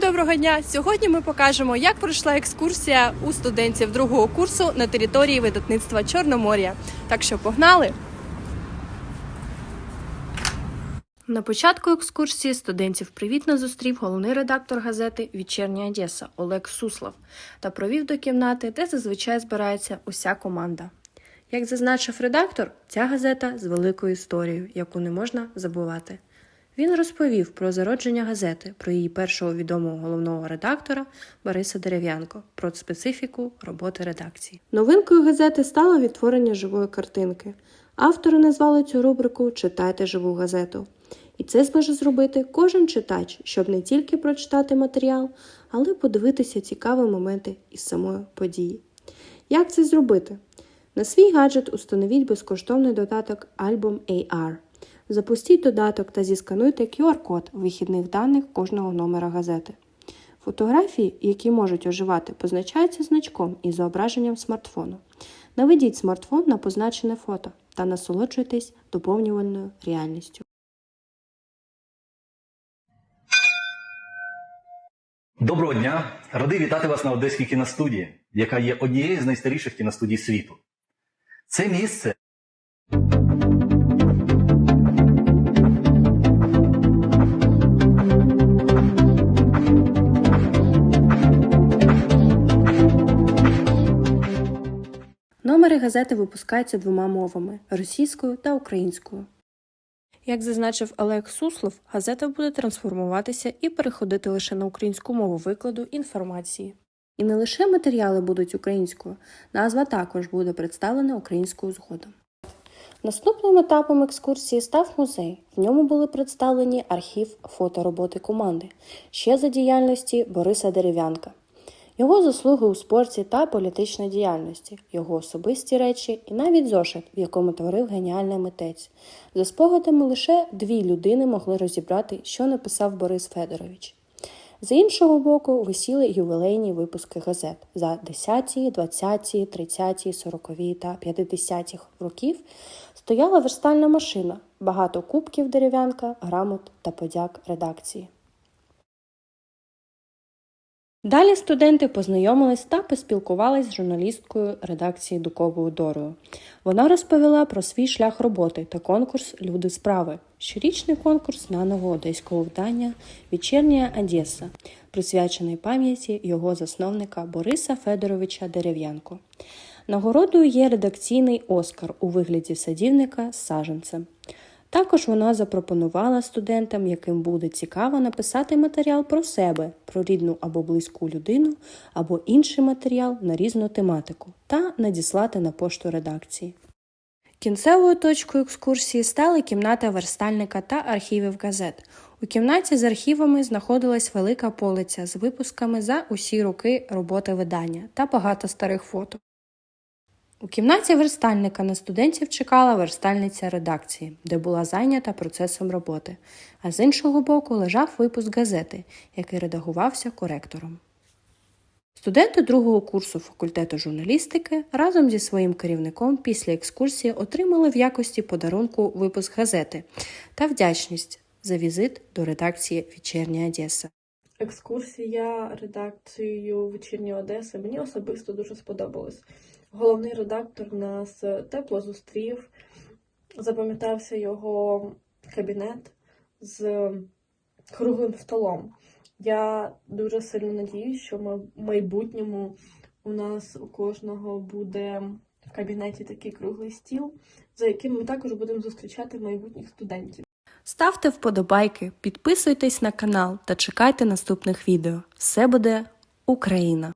Доброго дня! Сьогодні ми покажемо, як пройшла екскурсія у студентів другого курсу на території видатництва Чорномор'я. Так що погнали! На початку екскурсії студентів привітно зустрів головний редактор газети Вечірня Одеса Олег Суслов та провів до кімнати, де зазвичай збирається уся команда. Як зазначив редактор, ця газета з великою історією, яку не можна забувати. Він розповів про зародження газети, про її першого відомого головного редактора Бориса Дерев'янко, про специфіку роботи редакції. Новинкою газети стало відтворення живої картинки. Автори назвали цю рубрику Читайте живу газету. І це зможе зробити кожен читач, щоб не тільки прочитати матеріал, але подивитися цікаві моменти із самої події. Як це зробити? На свій гаджет установіть безкоштовний додаток Album AR. Запустіть додаток та зіскануйте QR-код вихідних даних кожного номера газети. Фотографії, які можуть оживати, позначаються значком із зображенням смартфону. Наведіть смартфон на позначене фото та насолоджуйтесь доповнювальною реальністю. Доброго дня! Радий вітати вас на Одеській кіностудії, яка є однією з найстаріших кіностудій світу. Це місце Номери газети випускаються двома мовами російською та українською. Як зазначив Олег Суслов, газета буде трансформуватися і переходити лише на українську мову викладу інформації. І не лише матеріали будуть українською, назва також буде представлена українською згодом. Наступним етапом екскурсії став музей. В ньому були представлені архів фотороботи команди, ще за діяльності Бориса Дерев'янка, його заслуги у спорті та політичній діяльності, його особисті речі і навіть зошит, в якому творив геніальний митець. За спогадами лише дві людини могли розібрати, що написав Борис Федорович. З іншого боку, висіли ювілейні випуски газет за 10, 20, 30, 40 та 50 років стояла верстальна машина, багато кубків дерев'янка, грамот та подяк редакції. Далі студенти познайомились та поспілкувались з журналісткою редакції Дуковою Дорою. Вона розповіла про свій шлях роботи та конкурс Люди справи, щорічний конкурс знаного одеського видання Вечірня Одеса, присвячений пам'яті його засновника Бориса Федоровича Дерев'янко. Нагородою є редакційний Оскар у вигляді садівника з саженцем. Також вона запропонувала студентам, яким буде цікаво написати матеріал про себе, про рідну або близьку людину, або інший матеріал на різну тематику та надіслати на пошту редакції. Кінцевою точкою екскурсії стали кімната верстальника та архівів газет. У кімнаті з архівами знаходилась велика полиця з випусками за усі роки роботи видання та багато старих фото. У кімнаті верстальника на студентів чекала верстальниця редакції, де була зайнята процесом роботи, а з іншого боку лежав випуск газети, який редагувався коректором. Студенти другого курсу факультету журналістики разом зі своїм керівником після екскурсії отримали в якості подарунку випуск газети та вдячність за візит до редакції Вечірня Одеса. Екскурсія редакцією Вечірньої Одеси мені особисто дуже сподобалось. Головний редактор нас тепло зустрів, запам'ятався його кабінет з круглим столом. Я дуже сильно надіюсь, що в майбутньому у нас у кожного буде в кабінеті такий круглий стіл, за яким ми також будемо зустрічати майбутніх студентів. Ставте вподобайки, підписуйтесь на канал та чекайте наступних відео. Все буде Україна!